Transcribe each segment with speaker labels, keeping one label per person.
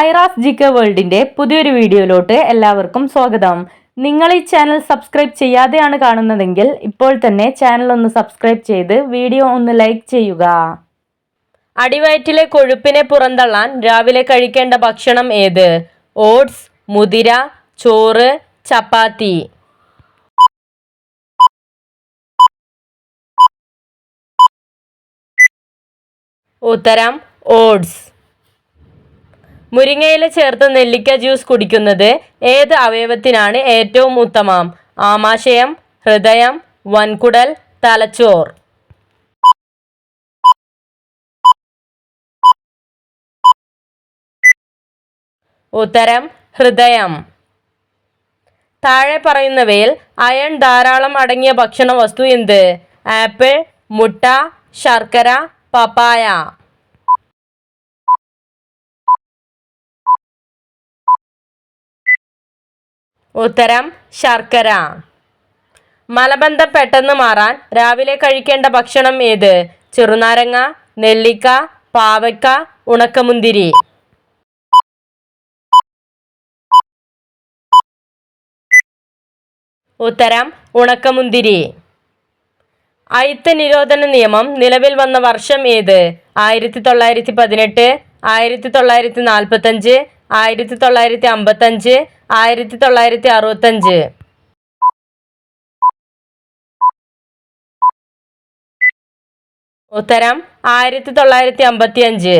Speaker 1: Aira's G K വേൾഡിന്റെ പുതിയൊരു വീഡിയോയിലോട്ട് എല്ലാവർക്കും സ്വാഗതം. നിങ്ങൾ ഈ ചാനൽ സബ്സ്ക്രൈബ് ചെയ്യാതെയാണ് കാണുന്നതെങ്കിൽ ഇപ്പോൾ തന്നെ ചാനൽ ഒന്ന് സബ്സ്ക്രൈബ് ചെയ്ത് വീഡിയോ ഒന്ന് ലൈക്ക് ചെയ്യുക.
Speaker 2: അടിവയറ്റിലെ കൊഴുപ്പിനെ പുറന്തള്ളാൻ രാവിലെ കഴിക്കേണ്ട ഭക്ഷണം ഏത്? ഓട്സ് മുതിര ചോറ് ചപ്പാത്തി. ഉത്തരം ഓട്സ്. മുരിങ്ങയില ചേർത്ത് നെല്ലിക്ക ജ്യൂസ് കുടിക്കുന്നത് ഏത് അവയവത്തിനാണ് ഏറ്റവും ഉത്തമം? ആമാശയം ഹൃദയം വൻകുടൽ തലച്ചോർ. ഉത്തരം ഹൃദയം. താഴെ പറയുന്നവയിൽ അയൺ ധാരാളം അടങ്ങിയ ഭക്ഷണ വസ്തു എന്ത്? ആപ്പിൾ മുട്ട ശർക്കര പപ്പായ. ഉത്തരം ശർക്കര. മലബന്ധം പെട്ടെന്ന് മാറാൻ രാവിലെ കഴിക്കേണ്ട ഭക്ഷണം ഏത്? ചെറുനാരങ്ങ നെല്ലിക്ക പാവയ്ക്ക ഉണക്കമുന്തിരി. ഉത്തരം ഉണക്കമുന്തിരി. അയിത്ത നിരോധന നിയമം നിലവിൽ വന്ന വർഷം ഏത്? ആയിരത്തി തൊള്ളായിരത്തി പതിനെട്ട് ആയിരത്തി തൊള്ളായിരത്തി നാൽപ്പത്തഞ്ച് ആയിരത്തി തൊള്ളായിരത്തി അമ്പത്തഞ്ച് ആയിരത്തി തൊള്ളായിരത്തി അറുപത്തഞ്ച് ഉത്തരം ആയിരത്തി തൊള്ളായിരത്തി അമ്പത്തി അഞ്ച്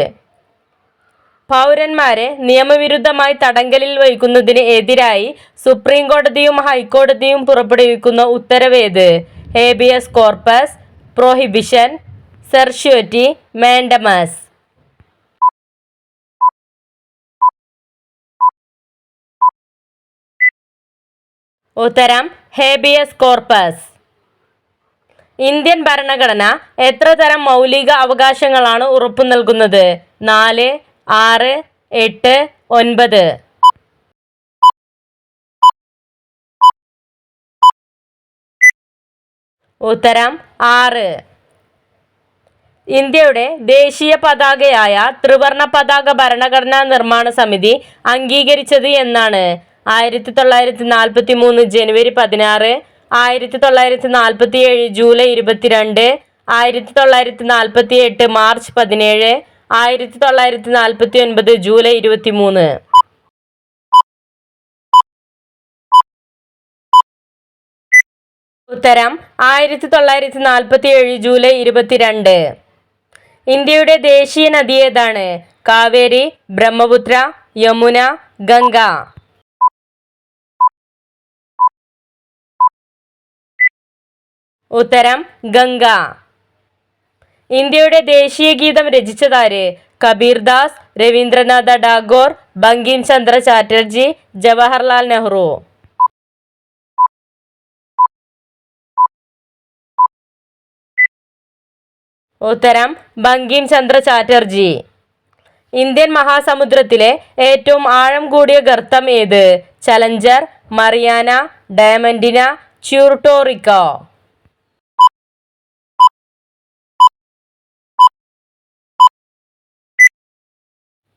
Speaker 2: പൗരന്മാരെ നിയമവിരുദ്ധമായി തടങ്കലിൽ വയ്ക്കുന്നതിന് എതിരായി സുപ്രീം കോടതിയും ഹൈക്കോടതിയും പുറപ്പെടുവിക്കുന്ന ഉത്തരവേത്? Habeas corpus prohibition certiorari mandamus. ഉത്തരം ഹേബിയസ് കോർപ്പസ് ഇന്ത്യൻ ഭരണഘടന എത്ര തരം മൗലിക അവകാശങ്ങളാണ് ഉറപ്പു നൽകുന്നത്? നാല് ആറ് എട്ട് ഒൻപത്. ഉത്തരം ആറ്. ഇന്ത്യയുടെ ദേശീയ പതാകയായ ത്രിവർണ പതാക ഭരണഘടനാ നിർമ്മാണ സമിതി അംഗീകരിച്ചത് എന്നാണ്. ആയിരത്തി തൊള്ളായിരത്തി നാൽപ്പത്തി മൂന്ന് ജനുവരി പതിനാറ് ആയിരത്തി തൊള്ളായിരത്തി നാൽപ്പത്തി ഏഴ് ജൂലൈ ഇരുപത്തിരണ്ട് ആയിരത്തി തൊള്ളായിരത്തി നാൽപ്പത്തി എട്ട് മാർച്ച് പതിനേഴ് ആയിരത്തി തൊള്ളായിരത്തി നാൽപ്പത്തി ഒൻപത് ജൂലൈ ഇരുപത്തി മൂന്ന് ഉത്തരം ആയിരത്തി തൊള്ളായിരത്തി നാൽപ്പത്തി ഏഴ് ജൂലൈ ഇരുപത്തിരണ്ട്. ഇന്ത്യയുടെ ദേശീയ നദി ഏതാണ്? കാവേരി ബ്രഹ്മപുത്ര യമുന ഗംഗ. ഉത്തരം ഗംഗ. ഇന്ത്യയുടെ ദേശീയ ഗീതം രചിച്ചതാര്? കബീർദാസ് രവീന്ദ്രനാഥ ടാഗോർ ബങ്കിം ചന്ദ്ര ചാറ്റർജി ജവഹർലാൽ നെഹ്റു. ഉത്തരം ബങ്കിം ചന്ദ്ര ചാറ്റർജി. ഇന്ത്യൻ മഹാസമുദ്രത്തിലെ ഏറ്റവും ആഴം കൂടിയ ഗർത്തം ഏത്? Challenger Mariana Diamantina Puerto Rico.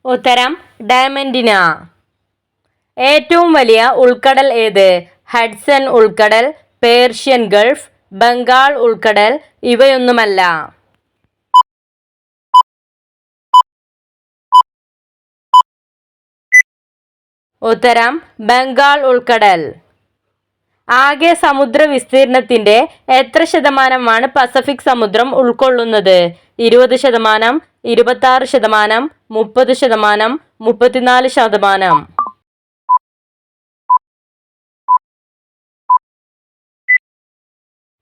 Speaker 2: ഉത്തരം ഡയമൻഡിന ഏറ്റവും വലിയ ഉൾക്കടൽ ഏത്? ഹഡ്സൺ ഉൾക്കടൽ പേർഷ്യൻ ഗൾഫ് ബംഗാൾ ഉൾക്കടൽ ഇവയൊന്നുമല്ല. ഉത്തരം ബംഗാൾ ഉൾക്കടൽ. ആകെ സമുദ്ര വിസ്തീർണത്തിന്റെ എത്ര ശതമാനമാണ് പസഫിക് സമുദ്രം ഉൾക്കൊള്ളുന്നത്? ഇരുപത് ശതമാനം ഇരുപത്തി ശതമാനം മുപ്പത് ശതമാനം മുപ്പത്തിനാല് ശതമാനം.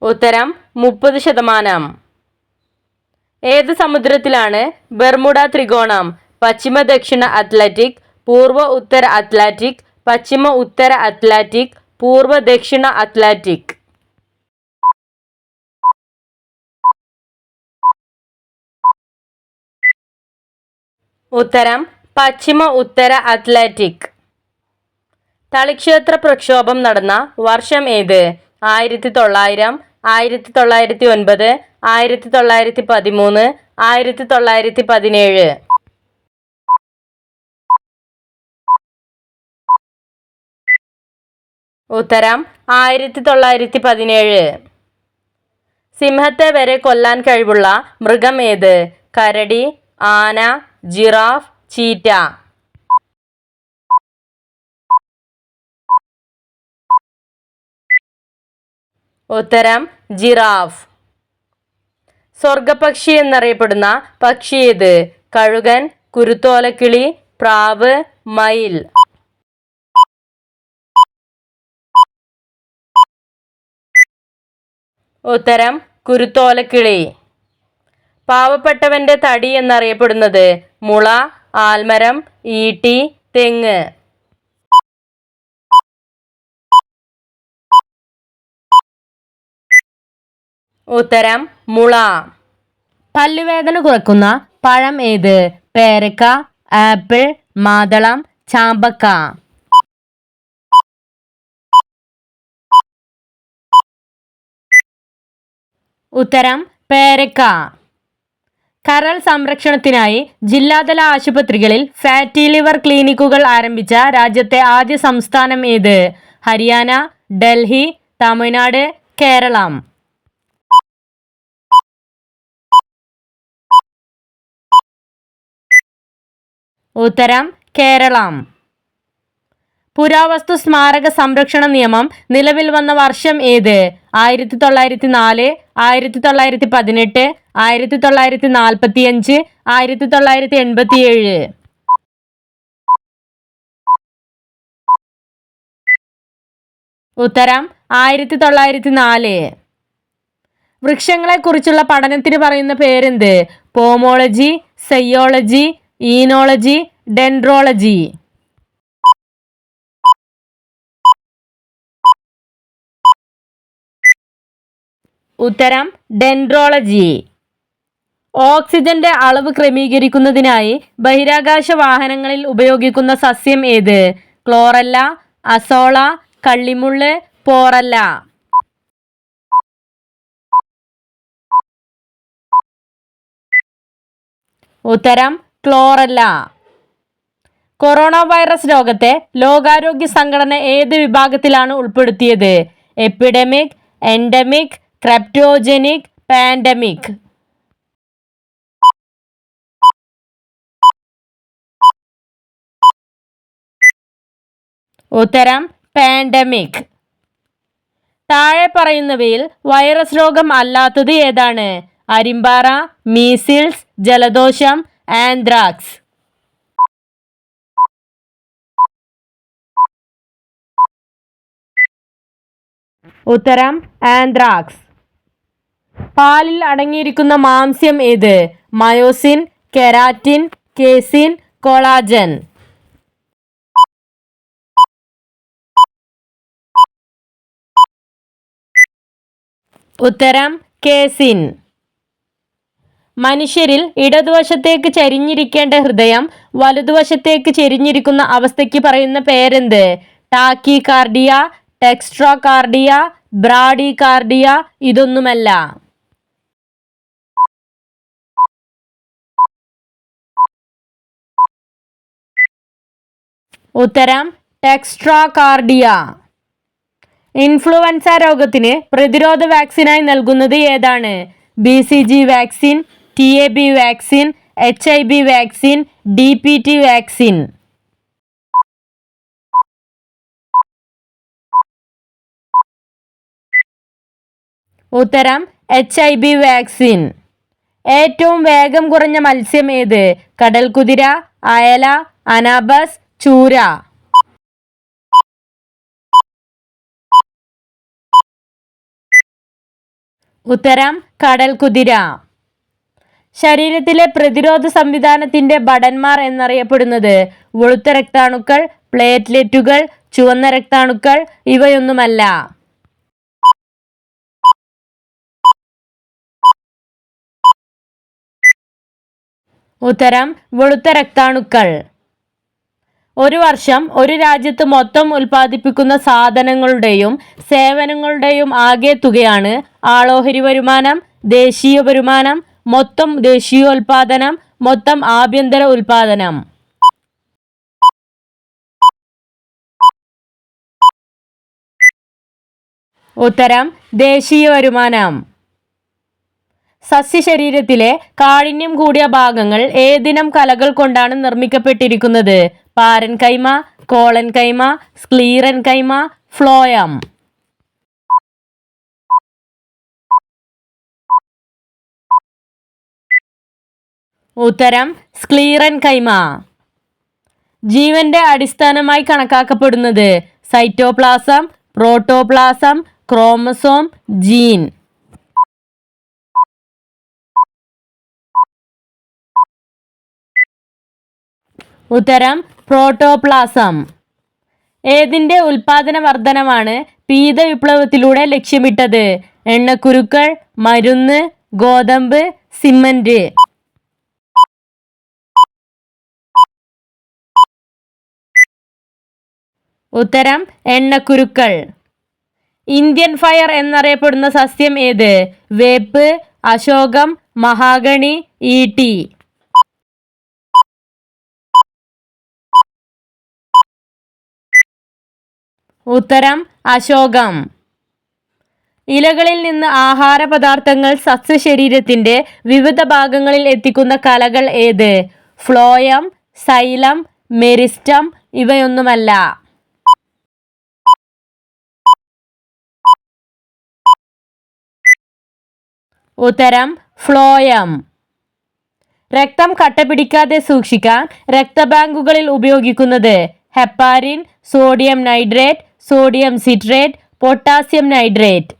Speaker 2: ഉത്തരം മുപ്പത് ശതമാനം. ഏത് സമുദ്രത്തിലാണ് ബെർമുഡ ത്രികോണം? പശ്ചിമ ദക്ഷിണ അത്ലറ്റിക് പൂർവ ഉത്തര അത്ലാന്റിക് പശ്ചിമ ഉത്തര അത്ലാന്റിക് പൂർവ ദക്ഷിണ അറ്റ്ലാന്റിക്. ഉത്തരം പശ്ചിമ ഉത്തര അത്ലാന്റിക് തളിക്ഷേത്ര പ്രക്ഷോഭം നടന്ന വർഷം ഏത്? ആയിരത്തി തൊള്ളായിരം ആയിരത്തി തൊള്ളായിരത്തി ഒൻപത് ആയിരത്തി തൊള്ളായിരത്തി പതിമൂന്ന് ആയിരത്തി തൊള്ളായിരത്തി പതിനേഴ് ഉത്തരം ആയിരത്തി തൊള്ളായിരത്തി പതിനേഴ് സിംഹത്തെ വരെ കൊല്ലാൻ കഴിവുള്ള മൃഗം ഏത്? കരടി ആന ജിറാഫ് ചീറ്റ. ഉത്തരം ജിറാഫ്. സ്വർഗപക്ഷി എന്നറിയപ്പെടുന്ന പക്ഷി ഏത്? കഴുകൻ കുരുത്തോലക്കിളി പ്രാവ് മയിൽ. ഉത്തരം കുരുത്തോലക്കിളി. പാവപ്പെട്ടവന്റെ തടി എന്നറിയപ്പെടുന്നത് മുള ആൽമരം ഈട്ടി തെങ്ങ്. ഉത്തരം മുള. പല്ലുവേദന കുറക്കുന്ന പഴം ഏത്? പേരക്ക ആപ്പിൾ മാതളം ചാമ്പക്ക. ഉത്തരം പേരക്ക. കരൾ സംരക്ഷണത്തിനായി ജില്ലാതല ആശുപത്രികളിൽ ഫാറ്റി ലിവർ ക്ലിനിക്കുകൾ ആരംഭിച്ച രാജ്യത്തെ ആദ്യ സംസ്ഥാനം ഏത്? ഹരിയാന ഡൽഹി തമിഴ്നാട് കേരളം. ഉത്തരം കേരളം. പുരാവസ്തു സ്മാരക സംരക്ഷണ നിയമം നിലവിൽ വന്ന വർഷം ഏത്? ആയിരത്തി തൊള്ളായിരത്തി നാല് ആയിരത്തി തൊള്ളായിരത്തി പതിനെട്ട് ആയിരത്തി തൊള്ളായിരത്തി നാൽപ്പത്തി അഞ്ച് ആയിരത്തി തൊള്ളായിരത്തി എൺപത്തി ഏഴ് ഉത്തരം ആയിരത്തി തൊള്ളായിരത്തി നാല് വൃക്ഷങ്ങളെക്കുറിച്ചുള്ള പഠനത്തിന് പറയുന്ന പേരെന്ത്? പോമോളജി സയ്യോളജി ഈനോളജി ഡെൻഡ്രോളജി. ഉത്തരം ഡെൻഡ്രോളജി. ഓക്സിജന്റെ അളവ് ക്രമീകരിക്കുന്നതിനായി ബഹിരാകാശ വാഹനങ്ങളിൽ ഉപയോഗിക്കുന്ന സസ്യം ഏത്? ക്ലോറല്ല അസോള കള്ളിമുള്ള് പോറല്ല. ഉത്തരം ക്ലോറല്ല. കൊറോണ വൈറസ് രോഗത്തെ ലോകാരോഗ്യ സംഘടന ഏത് വിഭാഗത്തിലാണ് ഉൾപ്പെടുത്തിയത്? എപ്പിഡമിക് എൻഡമിക് ക്രെപ്റ്റോജനിക് പാൻഡമിക് ഉത്തരം പാൻഡമിക് താഴെ പറയുന്നവയിൽ വൈറസ് രോഗം അല്ലാത്തത് ഏതാണ്? അരിമ്പാറ മീസിൽസ് ജലദോഷം ആൻഡ്രാക്സ് ഉത്തരം ആന്ത്രാക്സ് പാലിൽ അടങ്ങിയിരിക്കുന്ന മാംസ്യം ഏത്? Myosin keratin casein collagen. ഉത്തരം കേസിൻ. മനുഷ്യരിൽ ഇടതുവശത്തേക്ക് ചരിഞ്ഞിരിക്കേണ്ട ഹൃദയം വലതുവശത്തേക്ക് ചെരിഞ്ഞിരിക്കുന്ന അവസ്ഥയ്ക്ക് പറയുന്ന പേരെന്ത്? Tachycardia dextrocardia bradycardia ഇതൊന്നുമല്ല. ഉത്തരം ടെക്സ്ട്രാ കാർഡിയ ഇൻഫ്ലുവൻസ രോഗത്തിന് പ്രതിരോധ വാക്സിനായി നൽകുന്നത് ഏതാണ്? B C G vaccine T A B vaccine H I B vaccine D P T vaccine. ഉത്തരം എച്ച് ഐ ബി വാക്സിൻ. ഏറ്റവും വേഗം കുറഞ്ഞ മത്സ്യം ഏത്? കടൽക്കുതിര അയല അനാബസ് ചൂര. ഉത്തരം കടൽ കുതിര. ശരീരത്തിലെ പ്രതിരോധ സംവിധാനത്തിന്റെ ഭടന്മാർ എന്നറിയപ്പെടുന്നത് വെളുത്ത രക്താണുക്കൾ പ്ലേറ്റ്ലെറ്റുകൾ ചുവന്ന രക്താണുക്കൾ ഇവയൊന്നുമല്ല. ഉത്തരം വെളുത്ത രക്താണുക്കൾ. ഒരു വർഷം ഒരു രാജ്യത്ത് മൊത്തം ഉൽപ്പാദിപ്പിക്കുന്ന സാധനങ്ങളുടെയും സേവനങ്ങളുടെയും ആകെ തുകയാണ് ആളോഹരി വരുമാനം ദേശീയ വരുമാനം മൊത്തം ദേശീയോൽപാദനം മൊത്തം ആഭ്യന്തര ഉൽപാദനം. ഉത്തരം ദേശീയ വരുമാനം. സസ്യശരീരത്തിലെ കാഠിന്യം കൂടിയ ഭാഗങ്ങൾ ഏതിനം കലകൾ കൊണ്ടാണ് നിർമ്മിക്കപ്പെട്ടിരിക്കുന്നത്? പാരൻ കൈമ കോളൻ കൈമ സ്ക്ലീറൻ കൈമ ഫ്ലോയം. ഉത്തരം സ്ക്ലീറൻ കൈമ. ജീവന്റെ അടിസ്ഥാനമായി കണക്കാക്കപ്പെടുന്നത് സൈറ്റോപ്ലാസം പ്രോട്ടോപ്ലാസം ക്രോമസോം ജീൻ. ഉത്തരം പ്രോട്ടോപ്ലാസം. ഏതിന്റെ ഉൽപാദന വർധനമാണ് പീത വിപ്ലവത്തിലൂടെ ലക്ഷ്യമിട്ടത്? എണ്ണക്കുരുക്കൾ മരുന്ന് ഗോതമ്പ് സിമന്റ് ഉത്തരം എണ്ണക്കുരുക്കൾ. ഇന്ത്യൻ ഫയർ എന്നറിയപ്പെടുന്ന സസ്യം ഏത്? വേപ്പ് അശോകം മഹാഗണി ഈട്ടി. ഉത്തരം അശോകം. ഇലകളിൽ നിന്ന് ആഹാര പദാർത്ഥങ്ങൾ സസ്യശരീരത്തിന്റെ വിവിധ ഭാഗങ്ങളിൽ എത്തിക്കുന്ന കലകൾ ഏത്? ഫ്ലോയം സൈലം മെരിസ്റ്റം ഇവയൊന്നുമല്ല. ഉത്തരം ഫ്ലോയം. രക്തം കട്ടപിടിക്കാതെ സൂക്ഷിക്കാൻ രക്തബാങ്കുകളിൽ ഉപയോഗിക്കുന്നത് heparin sodium nitrate sodium citrate potassium nitrate.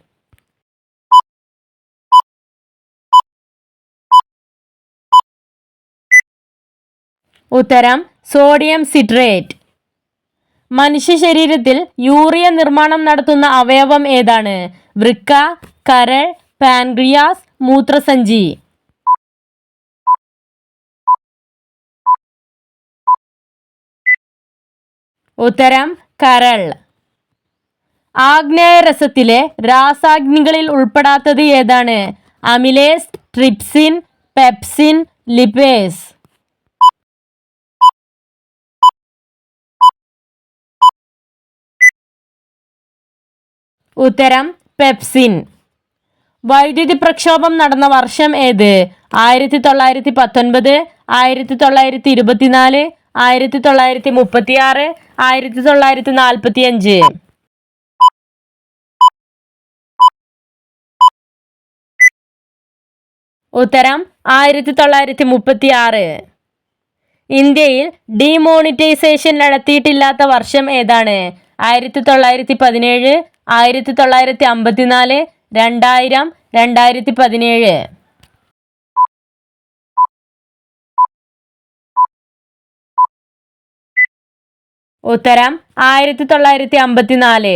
Speaker 2: ഉത്തരം സോഡിയം സിട്രേറ്റ്. മനുഷ്യ ശരീരത്തിൽ യൂറിയ നിർമ്മാണം നടത്തുന്ന അവയവം ഏതാണ്? വൃക്ക കരൾ പാൻക്രിയാസ് മൂത്രസഞ്ചി. ഉത്തരം കരൾ. ആഗ്നേയരസത്തിലെ രാസാഗ്നികളിൽ ഉൾപ്പെടാത്തത് ഏതാണ്? Amylase trypsin pepsin lipase. ഉത്തരം പെപ്സിൻ. വൈദ്യുതി പ്രക്ഷോഭം നടന്ന വർഷം ഏത്? ആയിരത്തി തൊള്ളായിരത്തി പത്തൊൻപത് ആയിരത്തി തൊള്ളായിരത്തി ഇരുപത്തിനാല് ആയിരത്തി തൊള്ളായിരത്തി മുപ്പത്തി ആറ് ആയിരത്തി തൊള്ളായിരത്തി നാൽപ്പത്തി അഞ്ച് ഉത്തരം ആയിരത്തി തൊള്ളായിരത്തി മുപ്പത്തി ആറ് ഇന്ത്യയിൽ ഡിമോണിറ്റൈസേഷൻ നടത്തിയിട്ടില്ലാത്ത വർഷം ഏതാണ്? ആയിരത്തി തൊള്ളായിരത്തി പതിനേഴ് ആയിരത്തി തൊള്ളായിരത്തി അമ്പത്തിനാല് രണ്ടായിരം രണ്ടായിരത്തി പതിനേഴ് ഉത്തരം ആയിരത്തി തൊള്ളായിരത്തി അമ്പത്തിനാല്